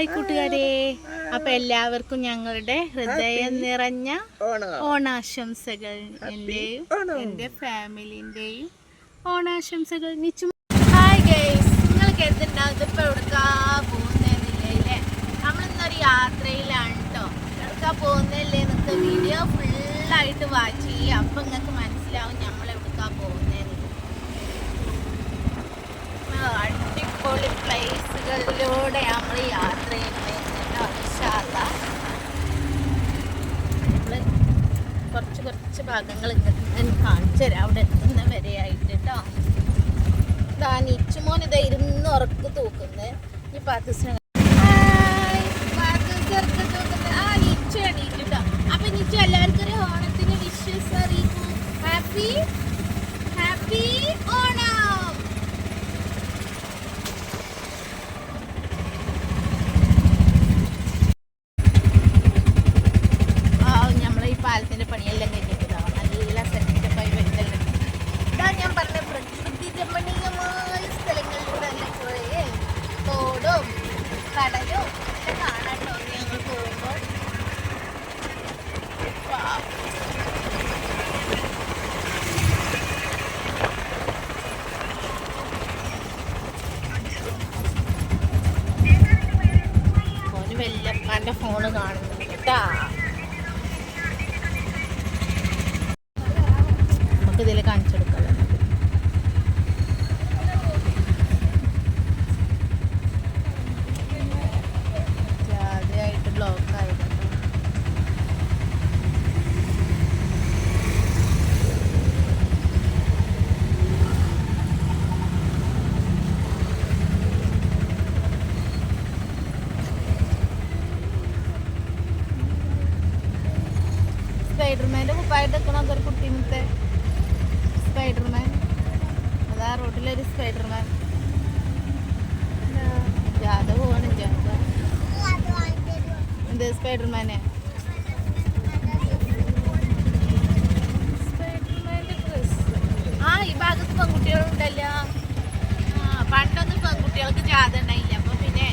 Hi കൂട്ടുകാരെ. അപ്പൊ എല്ലാവർക്കും ഞങ്ങളുടെ ഹൃദയം നിറഞ്ഞ ഓണാശംസകൾ എന്റെയും എന്റെ എന്റെ ഫാമിലിന്റെയും ഓണാശംസകൾ. നിച്ചു ഹായ് ഗൈസ് നിങ്ങൾക്ക് എന്തുണ്ടാവും? ഇപ്പൊ എവിടുക്കാ പോകുന്നില്ലേ നമ്മളിന്നൊരു യാത്രയിലാണ് കേട്ടോ എവിടുക്കാ പോകുന്നില്ലേ എന്നൊക്കെ വീഡിയോ ഫുള്ളായിട്ട് വാച്ച് ചെയ്യുക. അപ്പൊ നിങ്ങൾക്ക് മനസ്സിലാവും നമ്മൾ എവിടുക്കാ പോകുന്നതെന്ന് അടിപൊളി പ്ലേസുകളിലൂടെ നമ്മൾ യാത്ര ചെയ്യുന്നുണ്ട് നമ്മൾ കുറച്ച് കുറച്ച് ഭാഗങ്ങൾ ഇങ്ങനെ കാണിച്ചു തരാം. അവിടെ എത്തുന്ന വരെ ആയിട്ട് കേട്ടോ ഇതാ നിച്ചുമോൻ ഇതാ ഇരുന്ന് ഉറക്ക് തൂക്കുന്നത് ഈ പാത്തിസിനെ അപ്പൊ നിച്ചു എല്ലാവർക്കും ഒരു ഓണത്തിന് വിഷസ് അറിയിക്കൂ. ഹാപ്പി വല്യപ്പാന്റെ ഫോണ് കാണുന്നത്. കേട്ടാ നമുക്ക് ഇതിൽ കുപ്പായിട്ട് കുട്ടീനത്തെ സ്പൈഡർമാൻ. അതാ റോഡിലൊരു സ്പൈഡർമാൻ. ജാഥ പോവാണ് ജാഥ എന്ത് സ്പൈഡർമാനെ. സ്പൈഡർമാന്റെ ഡ്രസ് ആ ഈ ഭാഗത്ത് പെൺകുട്ടികളുണ്ടല്ലോ. ആ പണ്ടൊന്നും പെൺകുട്ടികൾക്ക് ജാഥ ഉണ്ടായില്ല. അപ്പൊ പിന്നെ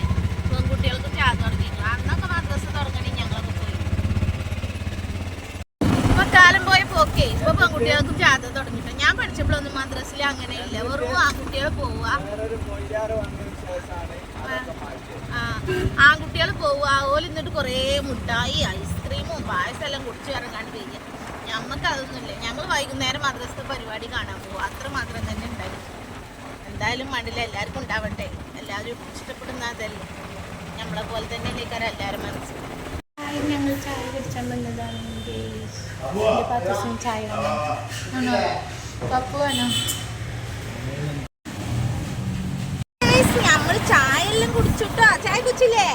പെൺകുട്ടികൾക്ക് ജാഥ തുടങ്ങി അന്നൊക്കെ മദ്രസ തുടങ്ങണേ ഞങ്ങളൊക്കെ പോയി ഇപ്പൊ കാലം പോയ പോക്കേ ഇപ്പൊ പെൺകുട്ടികൾക്ക് ജാഥ തുടങ്ങിട്ടോ. ഞാൻ പഠിച്ചപ്പോഴൊന്നും മദ്രസിൽ അങ്ങനെ ഇല്ല വെറും ആൺകുട്ടികൾ പോവുക. ആൺകുട്ടികൾ പോവുക. ഓൽ എന്നിട്ട് കുറേ മുട്ടായി ഐസ്ക്രീമും പായസം എല്ലാം കുടിച്ചു ഇറങ്ങാണ്ട് കഴിഞ്ഞ് ഞമ്മക്ക് അതൊന്നുമില്ല. ഞങ്ങൾ വൈകുന്നേരം മദ്രസത്തെ പരിപാടി കാണാൻ പോകും അത്ര മാത്രം തന്നെ ഉണ്ടായിരുന്നു എന്തായാലും മണ്ടില്ല എല്ലാവർക്കും ഉണ്ടാവട്ടെ. എല്ലാവരും ഇഷ്ടപ്പെടുന്ന അതല്ലേ. നമ്മളെ പോലെ തന്നെ എല്ലാവരും മനസ്സിൽ ഞങ്ങൾ ചായ കുടിച്ചാൽ വന്നതാണ് പാത്രത്തിന് ചായ വേണം ആണോ കപ്പ് വേണോ നമ്മൾ ചായ എല്ലാം കുടിച്ചിട്ടോ? ചായ കുടിച്ചില്ലേ?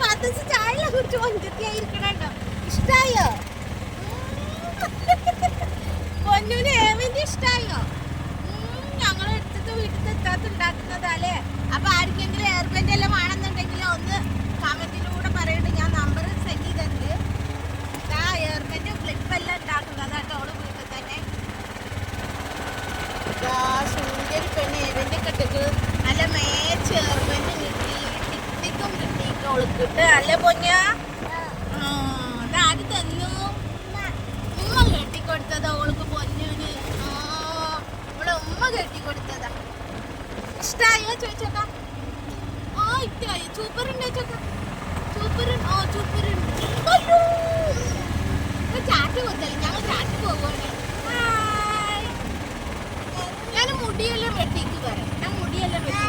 പാത്രത്തിൽ ചായ എല്ലാം കുടിച്ചു വഞ്ചത്തിയായിരിക്കണോ ഇഷ്ടായോ? പൊന്നുവിന് ഏവന്റെ ഇഷ്ടായോ? ഞങ്ങൾ എടുത്തിട്ട് വീട്ടിൽ എത്താത്ത ഉണ്ടാക്കുന്നതല്ലേ അപ്പൊ ആർക്കെങ്കിലും എയർബെൻഡ് എല്ലാം വേണമെന്നുണ്ടെങ്കിൽ ഒന്ന് കമന്റിലൂടെ പറയണ്ട് ഞാൻ നമ്പർ സെൻഡ് ചെയ്തിട്ടുണ്ട് ആ എയർബെൻഡ് ഫ്ലിപ്പ് എല്ലാം ഉണ്ടാക്കുന്നതാട്ടോ അവൾ വീട്ടിൽ തന്നെ സുന്ദരി പെണ്ണ് ഏവന്റെ കെട്ടിട്ട് നല്ല മേച്ച് എയർബെൻഡ് കിട്ടി ടിക്ടിക്കും കിട്ടി അവൾക്കിട്ട് അല്ലേ പൊഞ്ഞ ആര് തന്നു ഉമ്മ കെട്ടിക്കൊടുത്തതാ ഓൾക്ക് പൊന്നൂന് ആ, ഇവിടെ ഉമ്മ കെട്ടിക്കൊടുത്തതാ ഇഷ്ടായോ ചോദിച്ചോക്കാ ഓ ഇഷ്ടായോ. സൂപ്പറുണ്ടോ ചോക്ക സൂപ്പറുണ്ട് ഓ സൂപ്പറുണ്ട് ചാറ്റ് കൊടുത്തല്ലേ ഞങ്ങൾ ചാറ്റ് പോകുവാണ്. ഞാൻ മുടിയെല്ലാം വെട്ടിക്ക് പറയാം ഞാൻ മുടിയെല്ലാം വെട്ടി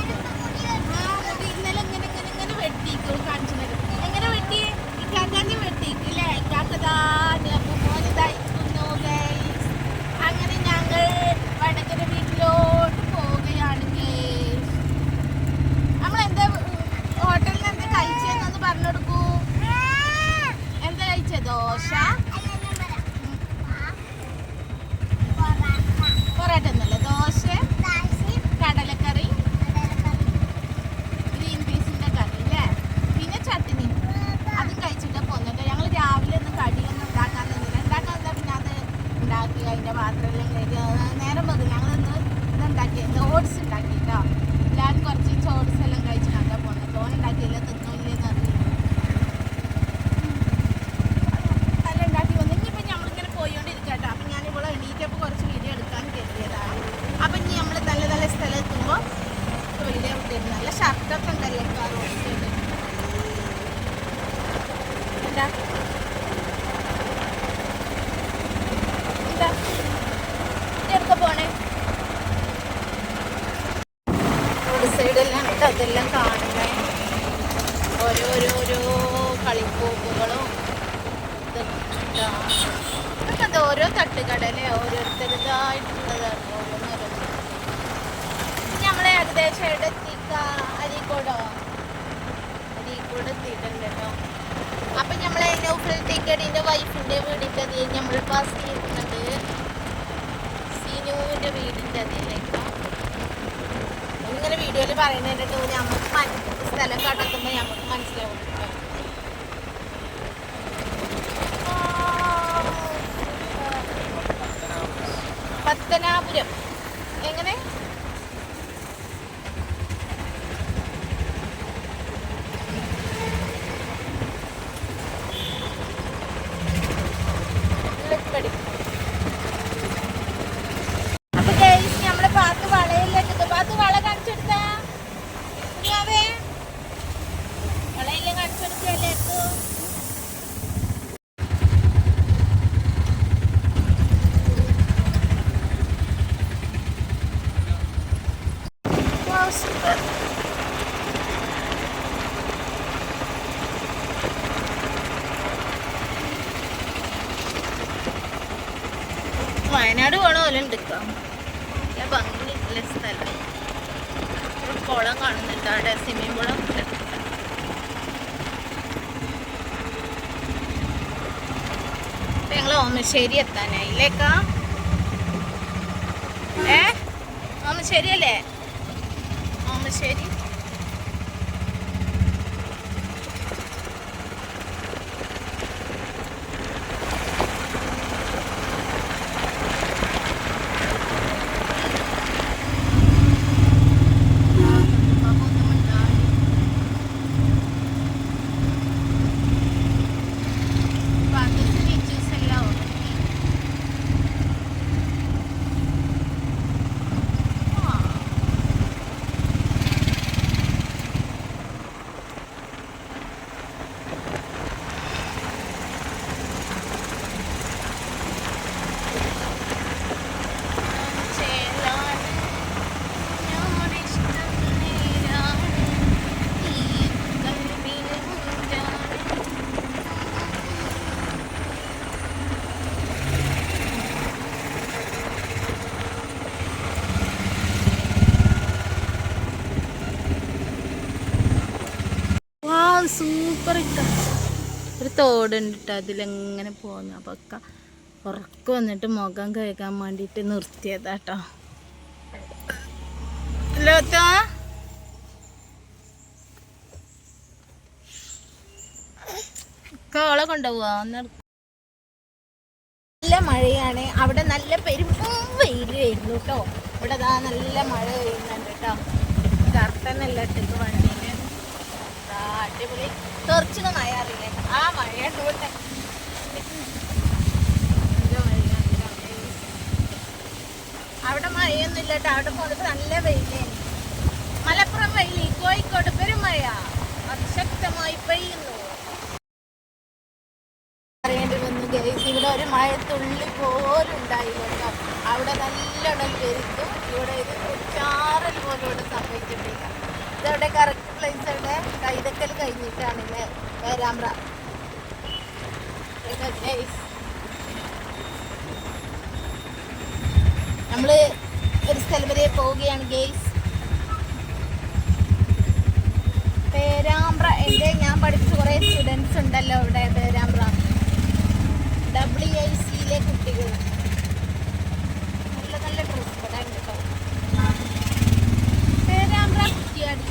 ഇങ്ങനെ ഇങ്ങനെ ഇങ്ങനെ വെട്ടിക്ക് കാണിച്ചു തരും. എങ്ങനെ വെട്ടി? ഇക്കാക്കാന്റെ വെട്ടിക്ക് അല്ലേ ഇക്കാക്കതാ മോനിതായിരിക്കുന്നു ഗൈസ് അങ്ങനെ ഞങ്ങൾ വടകര വീട്ടിലോട്ട് പോവുകയാണ് ഗൈസ് നമ്മൾ എന്താ ഹോട്ടലിൽ എന്താ കഴിച്ചതെന്നൊന്ന് പറഞ്ഞു കൊടുക്കൂ എന്താ കഴിച്ചത് ദോശ ഇതെല്ലാം കാണുന്നത് ഓരോരോരോ കളിക്കോപ്പുകളും ഇതൊക്കെ എന്താ ഓരോ തട്ടുകടലെ ഓരോരുത്തരുതായിട്ടുള്ളതാണ് നമ്മളെ ഏകദേശം എവിടെ എത്തിക്ക? അരീക്കോടോ? അരീക്കോട് എത്തിയിട്ടുണ്ട് കേട്ടോ അപ്പൊ നമ്മളെ നൗഫൽ ടിക്കറ്റിന്റെ വൈഫിന്റെ വീടിന്റെ അതേ നമ്മൾ പാസ് ചെയ്യുന്നുണ്ട് സീനുവിന്റെ വീടിന്റെ അതിലേക്ക് ഇങ്ങനെ വീഡിയോയിൽ പറയുന്നതിന്റെ നമുക്ക് വയനാട് പോണ പോലെ ഉണ്ട് ഭംഗിയുള്ള സ്ഥലം. കുളം കാണുന്നുണ്ട്. അവിടെ സ്വിമ്മിംഗ് കുളം ഞങ്ങൾ ഓമശ്ശേരി എത്താനായില്ലേക്കാ ഏ? ഓമശ്ശേരി അല്ലേ? ഓമശ്ശേരി. ഒരു ഉണ്ടിട്ട് അതിലെങ്ങനെ പോകുന്നു അപ്പൊ ഒക്കെ ഉറക്കം വന്നിട്ട് മുഖം കഴുകാൻ വേണ്ടിയിട്ട് നിർത്തിയതാട്ടോ. കോള കൊണ്ടുപോവാ. നല്ല മഴയാണ്. അവിടെ നല്ല പെരും വെയിലായിരുന്നു കേട്ടോ. ഇവിടെ ദാ നല്ല മഴ പെയ്യുന്നുണ്ട് കേട്ടോ. കർട്ടനല്ല ഇട്ടിട്ട് വണ്ടിയിൽ അടിപൊളി. തെറിച്ചിന മഴ ആ മഴയുണ്ട്. അവിടെ മഴയൊന്നും അവിടെ പോകുന്നത് നല്ല വെയിലാണ് മലപ്പുറം വെയിൽ കോഴിക്കോട് പെരും മഴ. അതിശക്തമായി പെയ്യുന്നു. അറിയേണ്ടി വന്നു ഗൈസ് ഇവിടെ ഒരു മഴത്തുള്ളി പോലും ഉണ്ടായില്ല അവിടെ നല്ലോണം പെരുത്തും ഇവിടെ ഇത് ചാറൽ പോലും ഇവിടെ സംഭവിച്ചിട്ടില്ല. ഇതവിടെ കറക്റ്റ് പ്ലേസ് കൈതക്കൽ കഴിഞ്ഞിട്ടാണല്ലേ പേരാമ്പ്ര ഇതൊക്കെ guys. നമ്മൾ ഒരു സ്ഥലം വരെ പോവുകയാണ് ഗെയ്സ്. പേരാമ്പ്ര എന്റെ ഞാൻ പഠിച്ച കുറേ സ്റ്റുഡൻസ് ഉണ്ടല്ലോ ഇവിടെ പേരാമ്പ്ര. ഡബ്ല്യു ഐ സിയിലെ കുട്ടികൾ നല്ല നല്ല ഡ്രസ് ഇവിടെ ഉണ്ട് കേട്ടോ പേരാമ്പ്ര കുറ്റിയാടി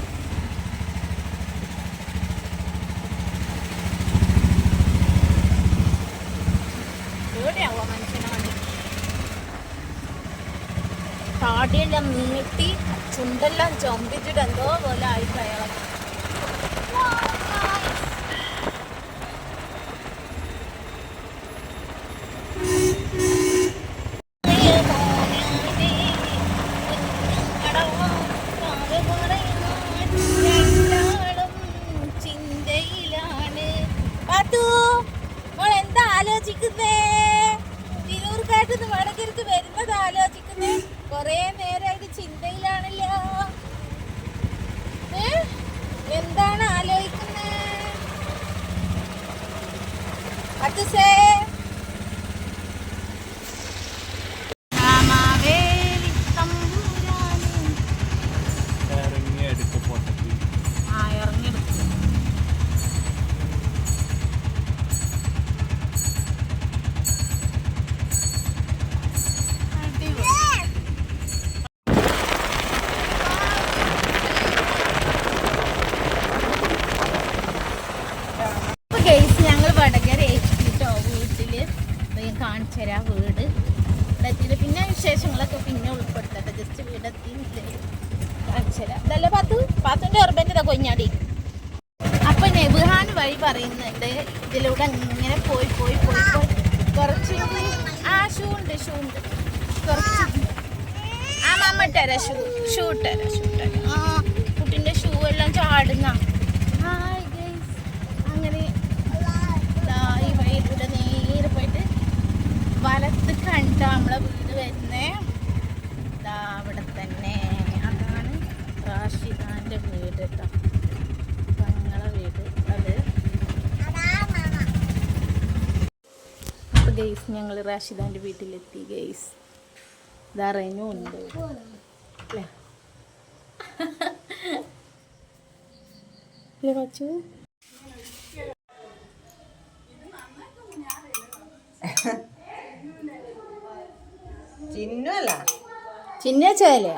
എവിടെയാവോ മനുഷ്യനെ വണ്ടി താടിയെല്ലാം നീട്ടി ചുണ്ടെല്ലാം ചൊമ്പിച്ചിട്ട് എന്തോ പോലെ ആയിപ്പോയി acontecer. വഴി പറയുന്നുണ്ട്. ഇതിലൂടെ ഇങ്ങനെ പോയി പോയി പോയി. പോയി കുറച്ച് ആ ഷൂ ഉണ്ട് ഷൂ ഉണ്ട് കുറച്ച് ആ മമ്മ ഇട്ടരാ ഷൂ. ഷൂ ഇട്ടരാ ഷൂ ഇട്ടരാ. ആ കുട്ടിന്റെ ഷൂ എല്ലാം ചാടുന്ന. അങ്ങനെ ഈ വഴിയിലൂടെ നേരെ പോയിട്ട് വലത്ത് കണ്ട നമ്മളെ വീട് വരുന്നേ. ദാ അവിടെ തന്നെ. അതാണ് റാഷിദാന്റെ വീട് കേട്ടോ ഞങ്ങളെ വീട് അത് അപ്പോൾ ഗെയ്സ് ഞങ്ങൾ റാഷിദാന്റെ വീട്ടിലെത്തി ഗെയ്സ് ഇതറിഞ്ഞു ഉണ്ട്. അല്ലേ? കൊച്ചു. ചിന്നു അല്ല ചിന്നച്ചല്ലേ